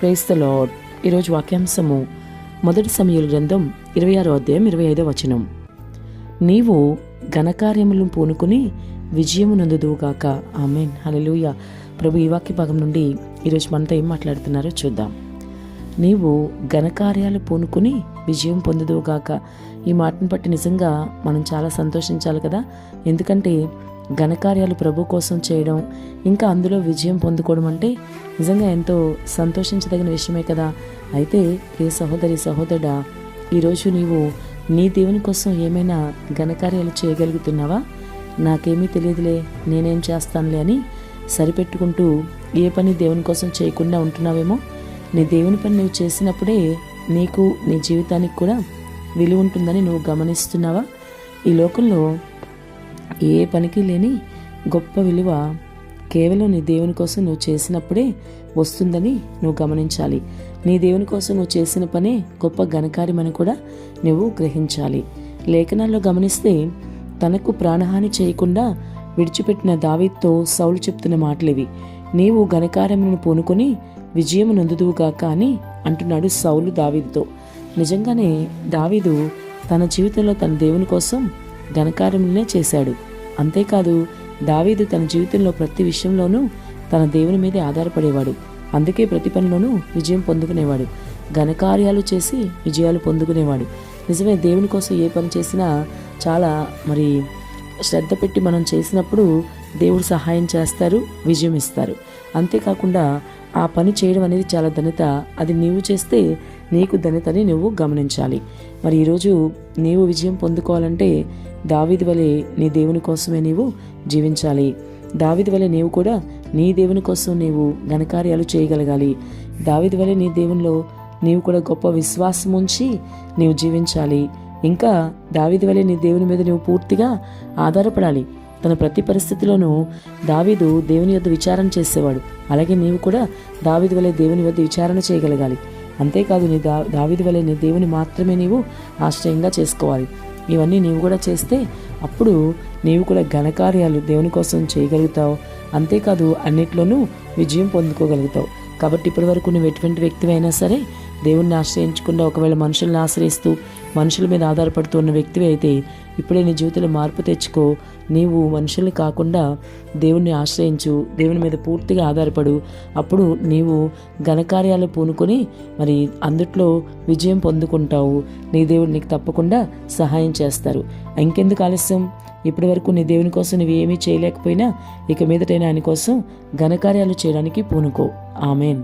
Price the lord ఈరోజు వాక్యాంశము మొదటి సమయాల గ్రంథం ఇరవై ఆరో అధ్యాయం ఇరవై ఐదో వచనం. నీవు ఘనకార్యములను పూనుకుని విజయము నందుదువుగాక ఆమెన్. హలలుయ ప్రభు ఈ వాక్య భాగం నుండి ఈరోజు మనతో ఏం మాట్లాడుతున్నారో చూద్దాం. నీవు ఘనకార్యాలు పూనుకుని విజయం పొందుదువుగాక. ఈ మాటను బట్టి నిజంగా మనం చాలా సంతోషించాలి కదా. ఎందుకంటే ఘనకార్యాలు ప్రభు కోసం చేయడం ఇంకా అందులో విజయం పొందుకోవడం అంటే నిజంగా ఎంతో సంతోషించదగిన విషయమే కదా. అయితే ఏ సహోదరి సహోదరుడా ఈరోజు నీవు నీ దేవుని కోసం ఏమైనా ఘనకార్యాలు చేయగలుగుతున్నావా? నాకేమీ తెలియదులే నేనేం చేస్తానులే అని సరిపెట్టుకుంటూ ఏ పని దేవుని కోసం చేయకుండా ఉంటున్నావేమో? నీ దేవుని పని నువ్వు చేసినప్పుడే నీకు నీ జీవితానికి కూడా విలువ ఉంటుందని నువ్వు గమనిస్తున్నావా? ఈ లోకంలో ఏ పనికి లేని గొప్ప విలువ కేవలం నీ దేవుని కోసం నువ్వు చేసినప్పుడే వస్తుందని నువ్వు గమనించాలి. నీ దేవుని కోసం నువ్వు చేసిన పనే గొప్ప ఘనకార్యమని కూడా నువ్వు గ్రహించాలి. లేఖనాల్లో గమనిస్తే తనకు ప్రాణహాని చేయకుండా విడిచిపెట్టిన దావీతో సౌలు చెప్తున్న మాటలివి. నీవు ఘనకార్యములను పూనుకొని విజయము నొందుదువుగాక అని అంటున్నాడు సౌలు దావీదుతో. నిజంగానే దావీదు తన జీవితంలో తన దేవుని కోసం ఘనకార్యములనే చేశాడు. అంతేకాదు దావీదు తన జీవితంలో ప్రతి విషయంలోనూ తన దేవుని మీదే ఆధారపడేవాడు. అందుకే ప్రతి పనిలోనూ విజయం పొందుకునేవాడు. ఘనకార్యాలు చేసి విజయాలు పొందుకునేవాడు. నిజమే దేవుని కోసం ఏ పని చేసినా చాలా మరి శ్రద్ధ పెట్టి మనం చేసినప్పుడు దేవుడు సహాయం చేస్తారు విజయం ఇస్తారు. అంతేకాకుండా ఆ పని చేయడం అనేది చాలా ధన్యత. అది నీవు చేస్తే నీకు ధన్యతని నువ్వు గమనించాలి. మరి ఈరోజు నీవు విజయం పొందుకోవాలంటే దావిది వలె నీ దేవుని కోసమే నీవు జీవించాలి. దావిది వలె నీవు కూడా నీ దేవుని కోసం నీవు ఘనకార్యాలు చేయగలగాలి. దావిది వలె నీ దేవునిలో నీవు కూడా గొప్ప విశ్వాసం ఉంచి నీవు జీవించాలి. ఇంకా దావిది వలె నీ దేవుని మీద నువ్వు పూర్తిగా ఆధారపడాలి. తన ప్రతి పరిస్థితిలోనూ దావీదు దేవుని యొద్ద విచారణ చేసేవాడు. అలాగే నీవు కూడా దావీదు వలె దేవుని వద్ద విచారణ చేయగలగాలి. అంతేకాదు నీ దా దావీదు వలె నీ దేవుని మాత్రమే నీవు ఆశ్రయంగా చేసుకోవాలి. ఇవన్నీ నీవు కూడా చేస్తే అప్పుడు నీవు కూడా ఘనకార్యాలు దేవుని కోసం చేయగలుగుతావు. అంతేకాదు అన్నిట్లోనూ విజయం పొందుకోగలుగుతావు. కాబట్టి ఇప్పటి వరకు నువ్వు ఎటువంటి వ్యక్తివైనా సరే దేవుణ్ణి ఆశ్రయించకుండా ఒకవేళ మనుషుల్ని ఆశ్రయిస్తూ మనుషుల మీద ఆధారపడుతూ ఉన్న వ్యక్తివి అయితే ఇప్పుడే నీ జీవితంలో మార్పు తెచ్చుకో. నీవు మనుషుల్ని కాకుండా దేవుణ్ణి ఆశ్రయించు. దేవుని మీద పూర్తిగా ఆధారపడు. అప్పుడు నీవు ఘనకార్యాలు పూనుకొని మరి అందుట్లో విజయం పొందుకుంటావు. నీ దేవుడు నీకు తప్పకుండా సహాయం చేస్తారు. ఇంకెందుకు ఆలస్యం? ఇప్పటి వరకు నీ దేవుని కోసం నువ్వు ఏమీ చేయలేకపోయినా ఇక మీదటైనా ఆయన కోసం ఘనకార్యాలు చేయడానికి పూనుకో. ఆమెన్.